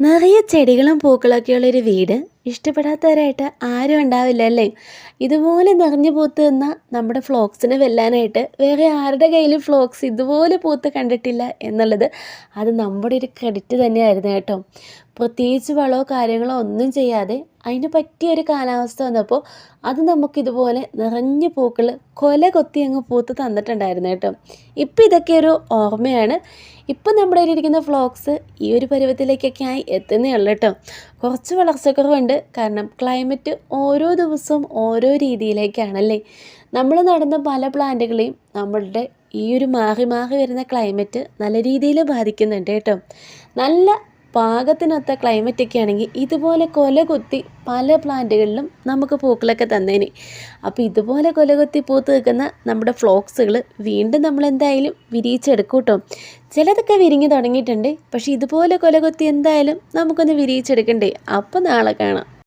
നിറയെ ചെടികളും പൂക്കളൊക്കെയുള്ളൊരു വീട്. ഇഷ്ടപ്പെടാത്തവരായിട്ട് ആരും ഉണ്ടാവില്ല അല്ലേ? ഇതുപോലെ നിറഞ്ഞു പൂത്ത് നിന്ന നമ്മുടെ ഫ്ലോക്സിനെ വെല്ലാനായിട്ട് വേറെ ആരുടെ കയ്യിലും ഫ്ലോക്സ് ഇതുപോലെ പൂത്ത് കണ്ടിട്ടില്ല എന്നുള്ളത് അത് നമ്മുടെ ഒരു ക്രെഡിറ്റ് തന്നെയായിരുന്നു കേട്ടോ. പ്രത്യേകിച്ച് വളമോ കാര്യങ്ങളോ ഒന്നും ചെയ്യാതെ അതിന് പറ്റിയൊരു കാലാവസ്ഥ വന്നപ്പോൾ അത് നമുക്കിതുപോലെ നിറഞ്ഞ പൂക്കൾ കൊല കൊത്തി അങ്ങ് പൂത്ത് തന്നിട്ടുണ്ടായിരുന്നു കേട്ടോ. ഇപ്പം ഇതൊക്കെ ഒരു ഓർമ്മയാണ്. ഇപ്പം നമ്മുടെ കയ്യിലിരിക്കുന്ന ഫ്ലോക്സ് ഈ ഒരു പരുവത്തിലേക്കൊക്കെ ആയി എത്തുന്നേ ഉള്ളൂ കേട്ടോ. കുറച്ച് വളർച്ചക്കുറവുണ്ട്. കാരണം ക്ലൈമറ്റ് ഓരോ ദിവസവും ഓരോ രീതിയിലേക്കാണല്ലേ? നമ്മൾ നടന്ന പല പ്ലാന്റുകളെയും നമ്മളുടെ ഈ ഒരു മാറി മാറി വരുന്ന ക്ലൈമറ്റ് നല്ല രീതിയിൽ ബാധിക്കുന്നുണ്ട് കേട്ടോ. നല്ല പാകത്തിനൊത്ത ക്ലൈമറ്റൊക്കെ ആണെങ്കിൽ ഇതുപോലെ കൊല കുത്തി പല പ്ലാന്റുകളിലും നമുക്ക് പൂക്കളൊക്കെ തന്നേനെ. അപ്പോൾ ഇതുപോലെ കൊല കുത്തി പൂത്ത് നിൽക്കുന്ന നമ്മുടെ ഫ്ലോക്സുകൾ വീണ്ടും നമ്മൾ എന്തായാലും വിരിയിച്ചെടുക്കും കേട്ടോ ചിലതൊക്കെ വിരിഞ്ഞു തുടങ്ങിയിട്ടുണ്ട്. പക്ഷേ ഇതുപോലെ കൊല കുത്തി എന്തായാലും നമുക്കൊന്ന് വിരിയിച്ചെടുക്കണ്ടേ. അപ്പോൾ നാളെ കാണാം.